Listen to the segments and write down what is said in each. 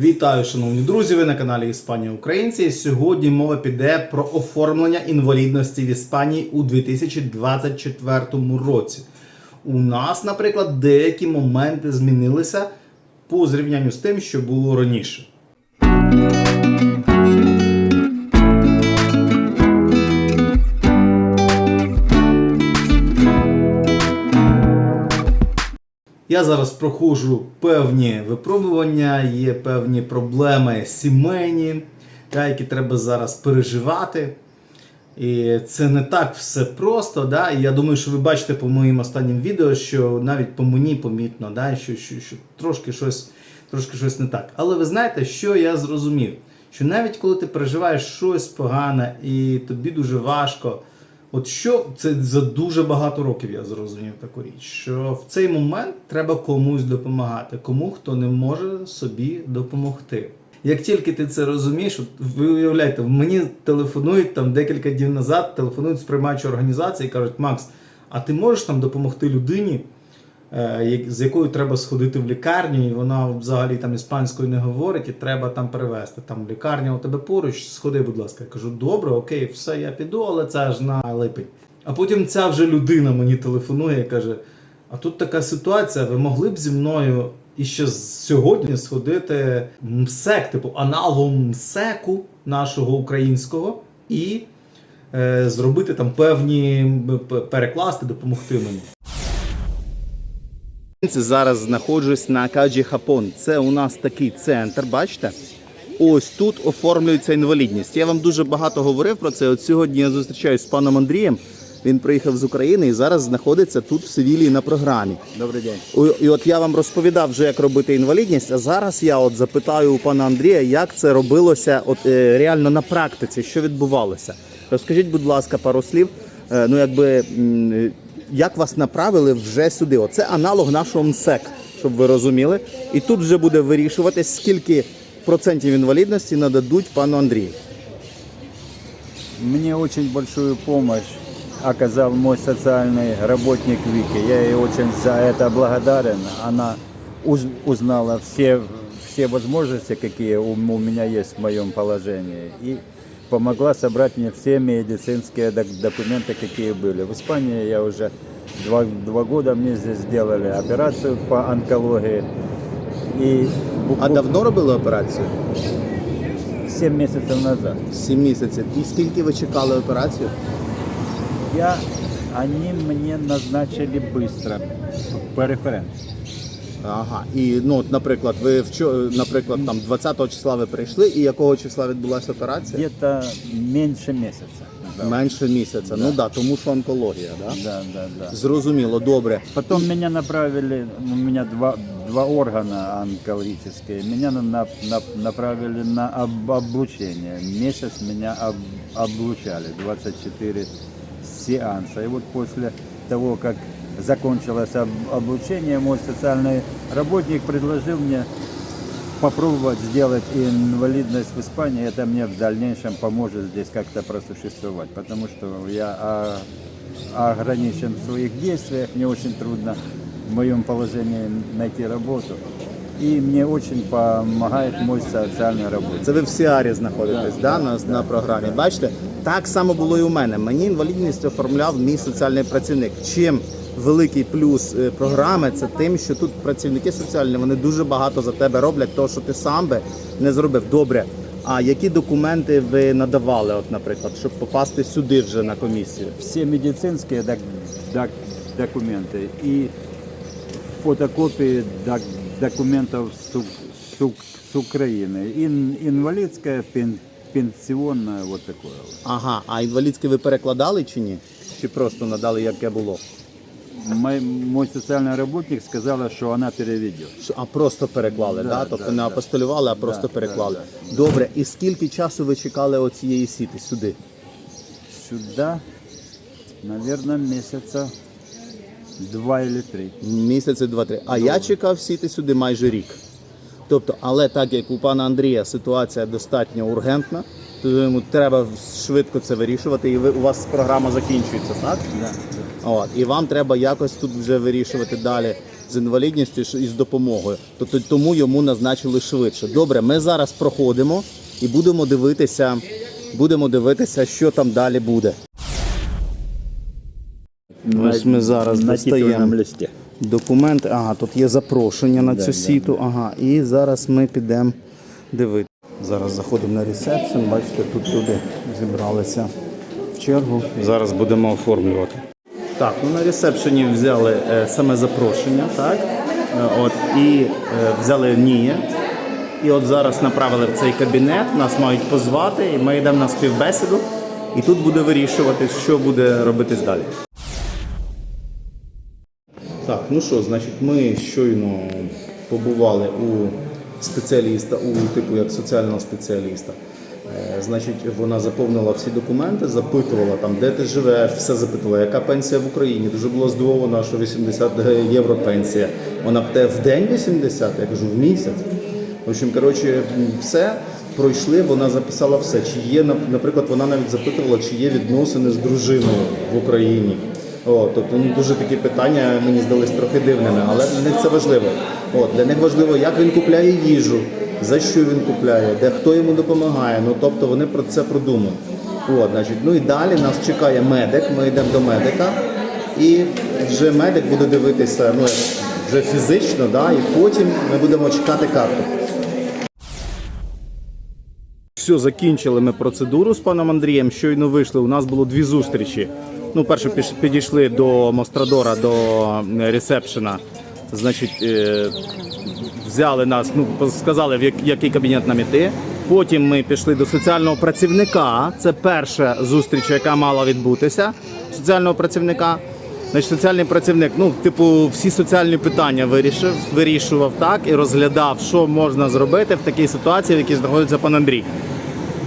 Вітаю, шановні друзі! Ви на каналі Іспанія Українці. Сьогодні мова піде про оформлення інвалідності в Іспанії у 2024 році. У нас, наприклад, деякі моменти змінилися по зрівнянню з тим, що було раніше. Я зараз проходжу певні випробування, є певні проблеми сімейні, та, які треба зараз переживати. І це не так все просто. Да? І я думаю, що ви бачите по моїм останнім відео, що навіть по мені помітно, да? що, що, що трошки, щось, трошки щось не так. Але ви знаєте, що я зрозумів? Що навіть коли ти переживаєш щось погане і тобі дуже важко, От що це за дуже багато років я зрозумів таку річ, що в цей момент треба комусь допомагати, кому хто не може собі допомогти. Як тільки ти це розумієш, ви уявляєте, мені телефонують там декілька днів назад, телефонують з приймаючої організації і кажуть, Макс, а ти можеш там допомогти людині, з якою треба сходити в лікарню, і вона взагалі там іспанською не говорить, і треба там перевезти. Там лікарня у тебе поруч, сходи, будь ласка. Я кажу, добре, окей, все, я піду, але це аж на липень. А потім ця вже людина мені телефонує і каже: а тут така ситуація, ви могли б зі мною іще з- сьогодні сходити МСЕК, типу аналогом МСЕКу нашого українського, і е, зробити там певні перекласти, допомогти мені. Зараз знаходжусь на Каджі Хапон. Це у нас такий центр, бачите? Ось тут оформлюється інвалідність. Я вам дуже багато говорив про це. От сьогодні я зустрічаюсь з паном Андрієм. Він приїхав з України і зараз знаходиться тут в Севілії на програмі. Добрий день. І от я вам розповідав вже, як робити інвалідність. А зараз я от запитаю у пана Андрія, як це робилося от е, реально на практиці, що відбувалося. Розкажіть, будь ласка, пару слів. Е, ну, якби як вас направили вже сюди? Оце аналог нашого МСЕК, щоб ви розуміли. І тут вже буде вирішуватись, скільки процентів інвалідності нададуть пану Андрію. Мне очень большую помощь оказал мой социальный работник Вики. Я ей очень за это благодарен. Она уз- узнала все, все возможности, какие у, меня есть в моем положении. И помогла собрать мне все медицинские док- документы, какие были. В Испании я уже два, два года мне здесь сделали операцию по онкологии. И А давно робили операцію? 7 месяцев назад. Сім місяців. І скільки ви чекали операцію? Я, они мне назначили быстро по референс. Ага. І ну, от, наприклад, ви вчо, наприклад, там 20 числа ви прийшли, і якого числа відбулася операція? Где-то меньше месяца. Да, Менше місяця. Ну да, тому що онкологія, да? да, да. да. Зрозуміло, добре. Потом меня направили, у меня два, два органа онкологические, меня на, на- на- направили на об- облучение. Месяц меня об- облучали, 24 сеанса. И вот после того, как закончилось об- облучение, мой социальный работник предложил мне попробовать сделать инвалидность в Испании, это мне в дальнейшем поможет здесь как-то просуществовать, потому что я а, ограничен в своих действиях, мне очень трудно в моем положении найти работу. И мне очень помогает мой социальный работник. Це ви в Сіарі знаходитесь, да, на, на програмі. Бачите, так само було і у мене. Мені інвалідність оформляв мій соціальний працівник. Чим великий плюс е, програми це тим, що тут працівники соціальні вони дуже багато за тебе роблять, того, що ти сам би не зробив. Добре. А які документи ви надавали, от, наприклад, щоб попасти сюди вже на комісію? Все медицинские док- док- документы и фотокопии док- документов с, У- с У- с Украины. Ин- инвалидская, пен- пенсионная, вот такое. вот. Ага, а інвалідське ви перекладали чи ні? Чи просто надали, яке було? Мой, мой социальный работник сказала, что она переведет. А просто переклали, да, Да, Тобто да, не да. апостолювали, а просто Да, переклали. да, Добре, і скільки часу ви чекали оцієї сіти сюди? Сюда, наверное, месяца два или три. Місяці два-три. А я чекав сіти сюди майже рік. Тобто, але так як у пана Андрія ситуація достатньо ургентна, то йому треба швидко це вирішувати, і ви у вас програма закінчується, так? Да. От, і вам треба якось тут вже вирішувати далі з інвалідністю і з допомогою. Тобто тому йому назначили швидше. Добре, ми зараз проходимо і будемо дивитися, будемо дивитися, що там далі буде. Ось ми зараз на достаємо. Документи, ага, тут є запрошення на Да, цю да, сіту. Ага, і зараз ми підемо дивитися. Зараз заходимо на ресепшн. Бачите, тут люди зібралися в чергу. Зараз будемо оформлювати. Так, ну на ресепшені взяли е, саме запрошення, так? Е, от, і е, взяли НІЄ. І от зараз направили в цей кабінет, нас мають позвати, і ми йдемо на співбесіду. І тут буде вирішувати, що буде робитись далі. Так, ну що, значить, ми щойно побували у спеціаліста, у типу як соціального спеціаліста. Е, Значить, вона заповнила всі документи, запитувала там, де ти живеш, все запитувала, яка пенсія в Україні. Дуже була здивована, що 80 євро пенсія. Вона питає в день 80, я кажу, в місяць. В общем, коротше, все пройшли, вона записала все. Чи є, наприклад, вона навіть запитувала, чи є відносини з дружиною в Україні. О, тобто ну, дуже такі питання мені здались трохи дивними, але для них це важливо. От, для них важливо, як він купляє їжу, за що він купляє, де хто йому допомагає. Ну тобто вони про це продумують. От, значить, ну і далі нас чекає медик. Ми йдемо до медика, і вже медик буде дивитися ну, вже фізично, да, і потім ми будемо чекати карту. Все, закінчили ми процедуру з паном Андрієм. Щойно вийшли. У нас було дві зустрічі. Ну, перше підійшли до Мострадора, до ресепшена. Значить, е, взяли нас, ну сказали, в який кабінет нам іти. Потім ми пішли до соціального працівника. Це перша зустріч, яка мала відбутися. Соціального працівника. Значить, соціальний працівник, ну, типу, всі соціальні питання вирішив, вирішував так і розглядав, що можна зробити в такій ситуації, в якій знаходиться пан Андрій.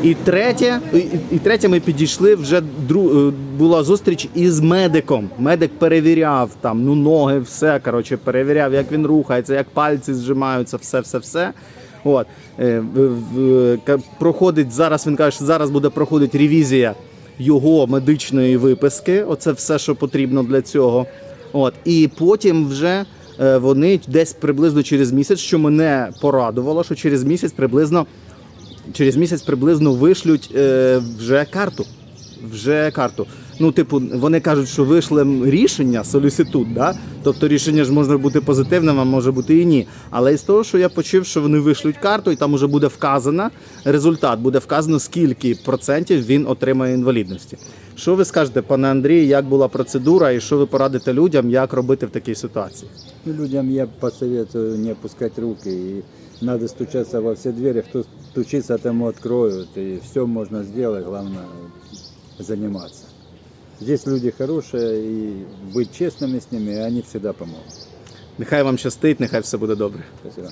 І третє, і, і третє, ми підійшли вже дру, е, була зустріч із медиком. Медик перевіряв там ну ноги, все коротше, перевіряв, як він рухається, як пальці зжимаються, все, все, все. От Е, проходить зараз. Він каже, що зараз буде проходити ревізія його медичної виписки. Оце все, що потрібно для цього. От і потім вже е, вони десь приблизно через місяць, що мене порадувало, що через місяць приблизно через місяць приблизно вишлють е, вже карту. Вже карту. Ну, типу, вони кажуть, що вийшли рішення соліситут, да? тобто рішення ж може бути позитивним, а може бути і ні. Але із того, що я почув, що вони вишлють карту, і там вже буде вказано результат, буде вказано, скільки процентів він отримає інвалідності. Що ви скажете, пане Андрій, як була процедура, і що ви порадите людям, як робити в такій ситуації? Ну, людям я посоветую не опускать руки и надо стучаться во все двери. Кто стучится, тому откроют. И все можно сделать, главное заниматься. Здесь люди хорошие, и быть честными с ними, и они всегда помогут. Нехай вам щастить, нехай все буде добре. Спасибо.